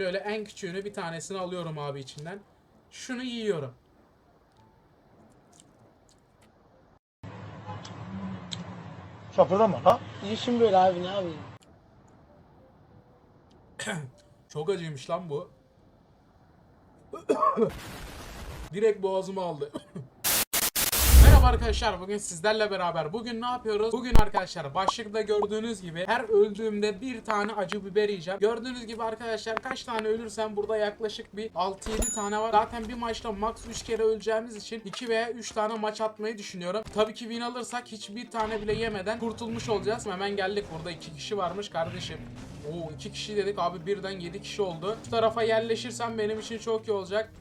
Şöyle en küçüğünü bir tanesini alıyorum abi içinden. Şunu yiyorum. Şapırdama lan. Düşün böyle abi ne yapayım? Çok acıymış lan bu. Direkt boğazımı aldı. Merhaba arkadaşlar bugün sizlerle beraber bugün ne yapıyoruz? Bugün arkadaşlar başlıkta gördüğünüz gibi her öldüğümde bir tane acı biber yiyeceğim. Gördüğünüz gibi arkadaşlar kaç tane ölürsem burada yaklaşık bir 6-7 tane var. Zaten bir maçta max 3 kere öleceğimiz için 2 veya 3 tane maç atmayı düşünüyorum. Tabii ki win alırsak hiçbir tane bile yemeden kurtulmuş olacağız. Hemen geldik burada 2 kişi varmış kardeşim. Oo 2 kişi dedik abi birden 7 kişi oldu. Şu tarafa yerleşirsem benim için çok iyi olacak.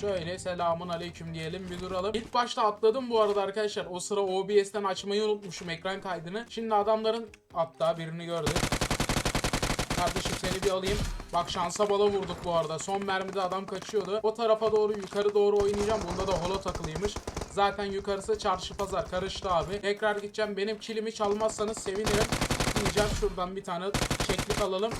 Şöyle selamun aleyküm diyelim bir duralım. İlk başta atladım bu arada arkadaşlar. O sıra OBS'ten açmayı unutmuşum ekran kaydını. Şimdi adamların hatta birini gördük. Kardeşim seni bir alayım. Bak şansa bala vurduk bu arada. Son mermide adam kaçıyordu. O tarafa doğru yukarı doğru oynayacağım. Bunda da holo takılıymış. Zaten yukarısı çarşı pazar karıştı abi. Tekrar gideceğim. Benim kilimi çalmazsanız sevinirim. Diyeceğim şuradan bir tane çeklik alalım.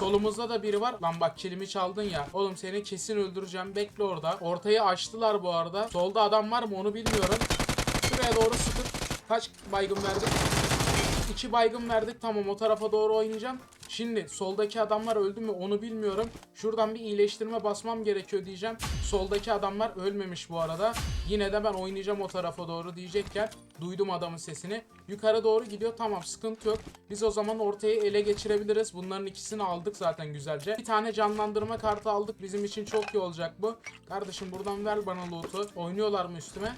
Solumuzda da biri var. Lan bak kilimi çaldın ya. Oğlum seni kesin öldüreceğim. Bekle orada. Ortayı açtılar bu arada. Solda adam var mı onu bilmiyorum. Şuraya doğru sıkıp kaç baygın verdik? İki baygın verdik. Tamam o tarafa doğru oynayacağım. Şimdi soldaki adamlar öldü mü onu bilmiyorum. Şuradan bir iyileştirme basmam gerekiyor diyeceğim. Soldaki adamlar ölmemiş bu arada. Yine de ben oynayacağım o tarafa doğru diyecekken duydum adamın sesini. Yukarı doğru gidiyor. Tamam sıkıntı yok. Biz o zaman ortayı ele geçirebiliriz. Bunların ikisini aldık zaten güzelce. Bir tane canlandırma kartı aldık. Bizim için çok iyi olacak bu. Kardeşim buradan ver bana loot'u. Oynuyorlar mı üstüme?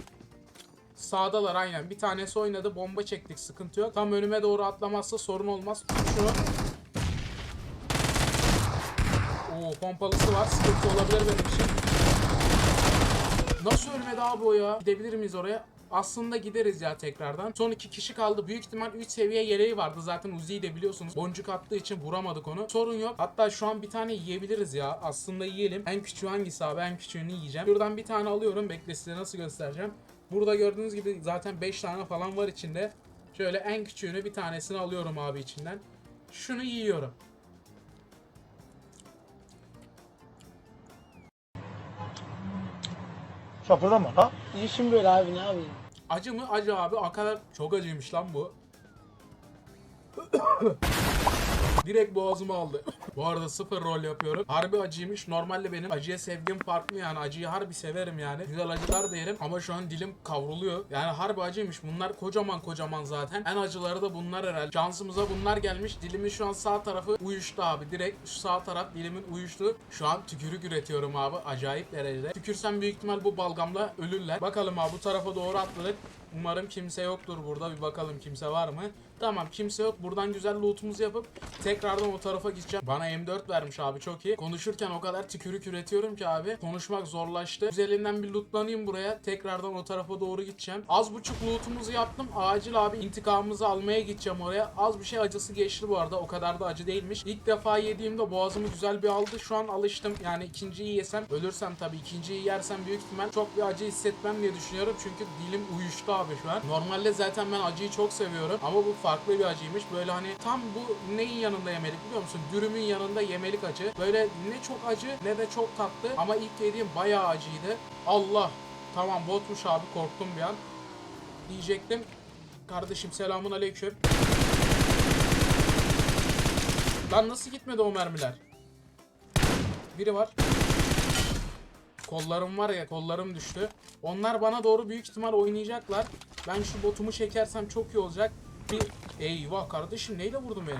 Sağdalar aynen. Bir tanesi oynadı. Bomba çektik. Sıkıntı yok. Tam önüme doğru atlamazsa sorun olmaz. Şunu. Oo pompalısı var. Sıkıntı olabilir benim için. Nasıl ölmedi abi o ya? Gidebilir miyiz oraya? Aslında gideriz ya tekrardan. Son iki kişi kaldı. Büyük ihtimal 3 seviye yeleği vardı. Zaten Uzi'yi de biliyorsunuz. Boncuk attığı için vuramadık onu. Sorun yok. Hatta şu an bir tane yiyebiliriz ya. Aslında yiyelim. En küçüğü hangisi abi? En küçüğünü yiyeceğim. Şuradan bir tane alıyorum. Bekle size nasıl göstereceğim. Burada gördüğünüz gibi zaten 5 tane falan var içinde. Şöyle en küçüğünü bir tanesini alıyorum abi içinden. Şunu yiyorum. Şapırdama lan. Düşün böyle abi ne yapayım? Acı mı? Acı abi. O kadar çok acıymış lan bu. Direkt boğazımı aldı. Bu arada sıfır rol yapıyorum. Harbi acıymış. Normalde benim acıya sevgim farklı yani. Acıyı harbi severim yani. Güzel acılar da yerim. Ama şu an dilim kavruluyor. Yani harbi acıymış. Bunlar kocaman kocaman zaten. En acıları da bunlar herhalde. Şansımıza bunlar gelmiş. Dilimin şu an sağ tarafı uyuştu abi. Direkt şu sağ taraf dilimin uyuştu. Şu an tükürük üretiyorum abi. Acayip derecede. Tükürsem büyük ihtimal bu balgamla ölürler. Bakalım abi bu tarafa doğru atladık. Umarım kimse yoktur burada. Bir bakalım kimse var mı? Tamam kimse yok. Buradan güzel lootumuzu yapıp tekrardan o tarafa gideceğim. Bana M4 vermiş abi çok iyi. Konuşurken o kadar tükürük üretiyorum ki abi. Konuşmak zorlaştı. Güzelinden bir lootlanayım buraya. Tekrardan o tarafa doğru gideceğim. Az buçuk lootumuzu yaptım. Acil abi intikamımızı almaya gideceğim oraya. Az bir şey acısı geçti bu arada. O kadar da acı değilmiş. İlk defa yediğimde boğazımı güzel bir aldı. Şu an alıştım. Yani ikinciyi yesem ölürsem tabii ikinciyi yersem büyük ihtimal çok bir acı hissetmem diye düşünüyorum. Çünkü dilim uyuştu abi şu an. Normalde zaten ben acıyı çok seviyorum. Ama bu farklı bir acıymış. Böyle hani tam bu neyin yanında yemelik biliyor musun? Dürümün yanında yemelik acı. Böyle ne çok acı ne de çok tatlı. Ama ilk yediğim bayağı acıydı. Allah. Tamam botmuş abi korktum bir an. Diyecektim. Kardeşim selamun aleyküm. Lan nasıl gitmedi o mermiler? Biri var. Kollarım var ya kollarım düştü. Onlar bana doğru büyük ihtimal oynayacaklar. Ben şu botumu çekersem çok iyi olacak. Bir eyvah kardeşim neyle vurdun beni?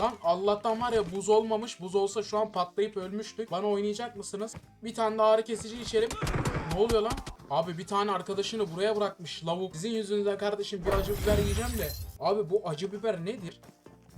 Lan Allah'tan var ya buz olmamış. Buz olsa şu an patlayıp ölmüştük. Bana oynayacak mısınız? Bir tane daha ağrı kesici içelim. Ne oluyor lan? Abi bir tane arkadaşını buraya bırakmış lavuk. Sizin yüzünüzden kardeşim bir acı biber yiyeceğim de. Abi bu acı biber nedir?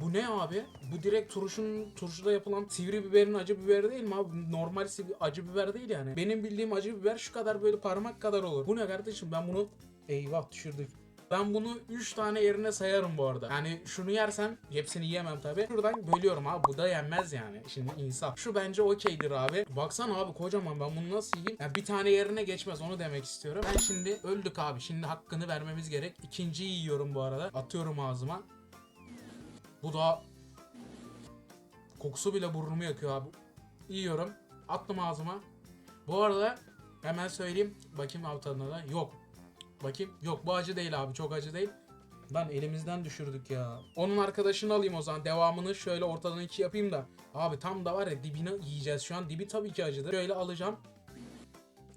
Bu ne abi? Bu direkt turşun turşuda yapılan sivri biberin acı biberi değil mi abi? Normal sivri acı biber değil yani. Benim bildiğim acı biber şu kadar böyle parmak kadar olur. Bu ne kardeşim? Ben bunu eyvah düşürdük. Ben bunu 3 tane yerine sayarım bu arada. Yani şunu yersem hepsini yiyemem tabi. Şuradan bölüyorum abi. Bu da yenmez yani. Şimdi insaf. Şu bence okeydir abi. Baksana abi kocaman ben bunu nasıl yiyeyim? Yani bir tane yerine geçmez onu demek istiyorum. Ben şimdi öldük abi. Şimdi hakkını vermemiz gerek. İkinciyi yiyorum bu arada. Atıyorum ağzıma. Bu da Kokusu bile burnumu yakıyor abi. Yiyorum. Attım ağzıma. Bu arada hemen söyleyeyim. Bakayım tadına da. Yok. Bakayım. Yok bu acı değil abi. Çok acı değil. Lan elimizden düşürdük ya. Onun arkadaşını alayım o zaman. Devamını şöyle ortadan iki yapayım da. Abi tam da var ya dibini yiyeceğiz şu an. Dibi tabii ki acıdır. Şöyle alacağım.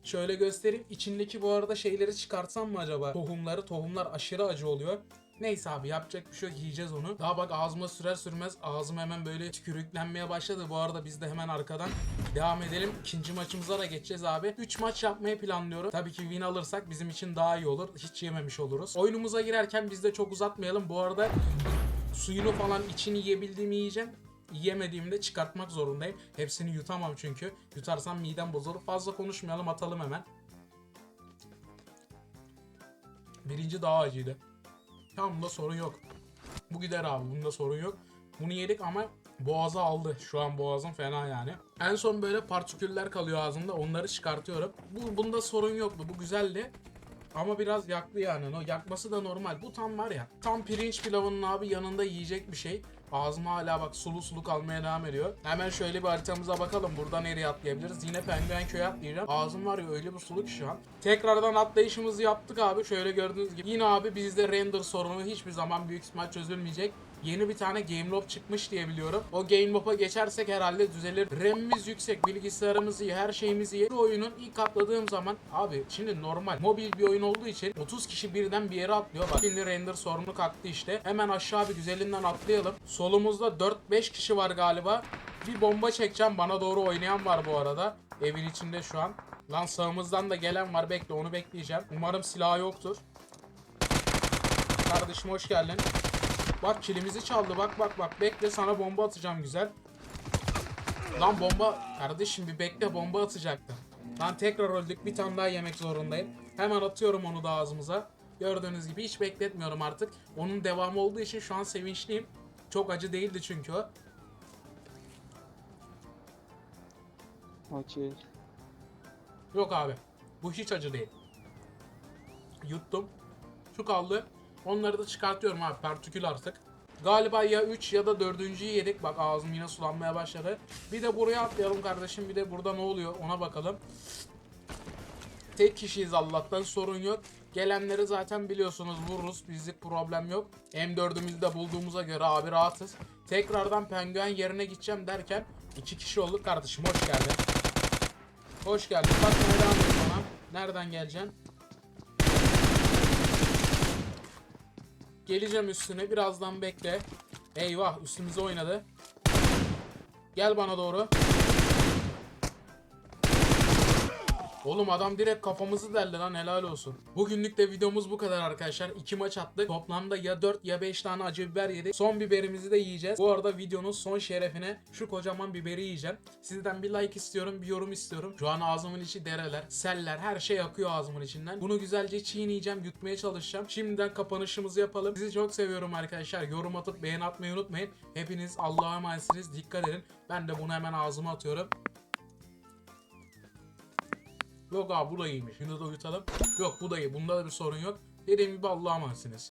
Şöyle göstereyim. İçindeki bu arada şeyleri çıkartsam mı acaba? Tohumları. Tohumlar aşırı acı oluyor. Neyse abi yapacak bir şey yok yiyeceğiz onu. Daha bak ağzıma sürer sürmez ağzım hemen böyle tükürüklenmeye başladı. Bu arada biz de hemen arkadan devam edelim. İkinci maçımıza da geçeceğiz abi. 3 maç yapmayı planlıyorum. Tabii ki win alırsak bizim için daha iyi olur. Hiç yememiş oluruz. Oyunumuza girerken biz de çok uzatmayalım. Bu arada suyunu falan içini yiyebildiğimi yiyeceğim. Yiyemediğimde çıkartmak zorundayım. Hepsini yutamam çünkü. Yutarsam midem bozulur. Fazla konuşmayalım atalım hemen. Birinci daha acıydı. Tamam bunda sorun yok. Bu gider abi bunda sorun yok. Bunu yedik ama boğaza aldı. Şu an boğazım fena yani. En son böyle partiküller kalıyor ağzımda onları çıkartıyorum. Bu, bunda sorun yoktu bu güzeldi. Ama biraz yaktı yani. O yakması da normal. Bu tam var ya. Tam pirinç pilavının abi yanında yiyecek bir şey. Ağzıma hala bak sulu sulu kalmaya devam ediyor. Hemen şöyle bir haritamıza bakalım. Burada nereye atlayabiliriz? Yine Penguen Köy'e atlayacağım. Ağzım var ya öyle bir suluk şu an. Tekrardan atlayışımızı yaptık abi. Şöyle gördüğünüz gibi. Yine abi bizde render sorunu hiçbir zaman büyük ihtimal çözülmeyecek. Yeni bir tane Game Loop çıkmış diye biliyorum. O Game Loop'a geçersek herhalde düzelir. RAM'imiz yüksek, bilgisayarımız iyi, her şeyimiz iyi. Bu oyunun ilk atladığım zaman abi şimdi normal mobil bir oyun olduğu için 30 kişi birden bir yere atlıyor. Bak şimdi render sorunu kalktı işte. Hemen aşağı bir güzelinden atlayalım. Solumuzda 4-5 kişi var galiba. Bir bomba çekeceğim. Bana doğru oynayan var bu arada. Evin içinde şu an. Lan sağımızdan da gelen var. Bekle onu bekleyeceğim. Umarım silahı yoktur. Kardeşim hoş geldin. Bak kilimizi çaldı. Bak bak bak. Bekle sana bomba atacağım güzel. Lan bomba. Kardeşim bir bekle bomba atacaktım. Lan tekrar öldük. Bir tane daha yemek zorundayım. Hemen atıyorum onu da ağzımıza. Gördüğünüz gibi hiç bekletmiyorum artık. Onun devamı olduğu için şu an sevinçliyim. Çok acı değildi çünkü o. Acı. Yok abi. Bu hiç acı değil. Yuttum. Şu kaldı. Onları da çıkartıyorum abi. Partikül artık. Galiba ya 3 ya da 4.'yü yedik. Bak ağzım yine sulanmaya başladı. Bir de buraya atlayalım kardeşim. Bir de burada ne oluyor ona bakalım. Tek kişiyiz Allah'tan sorun yok. Gelenleri zaten biliyorsunuz vururuz. Bizlik problem yok. M4'ümüzü de bulduğumuza göre abi rahatız. Tekrardan penguen yerine gideceğim derken iki kişi olduk kardeşim. Hoş geldin. Hoş geldin. Bak devam et bana. Nereden geleceksin? Geleceğim üstüne. Birazdan bekle. Eyvah üstümüze oynadı. Gel bana doğru. Oğlum adam direkt kafamızı deldi lan helal olsun. Bugünlük de videomuz bu kadar arkadaşlar. 2 maç attık. Toplamda ya 4 ya 5 tane acı biber yedik. Son biberimizi de yiyeceğiz. Bu arada videonun son şerefine şu kocaman biberi yiyeceğim. Sizden bir like istiyorum, bir yorum istiyorum. Şu an ağzımın içi dereler, seller, her şey akıyor ağzımın içinden. Bunu güzelce çiğneyeceğim, yutmaya çalışacağım. Şimdiden kapanışımızı yapalım. Sizi çok seviyorum arkadaşlar. Yorum atıp beğen atmayı unutmayın. Hepiniz Allah'a emanetsiniz. Dikkat edin. Ben de bunu hemen ağzıma atıyorum. Yok abi bu da iyiymiş. Bunu da uyutalım. Yok bu da iyi. Bunda da bir sorun yok. Dediğim gibi Allah'a emanetsiniz.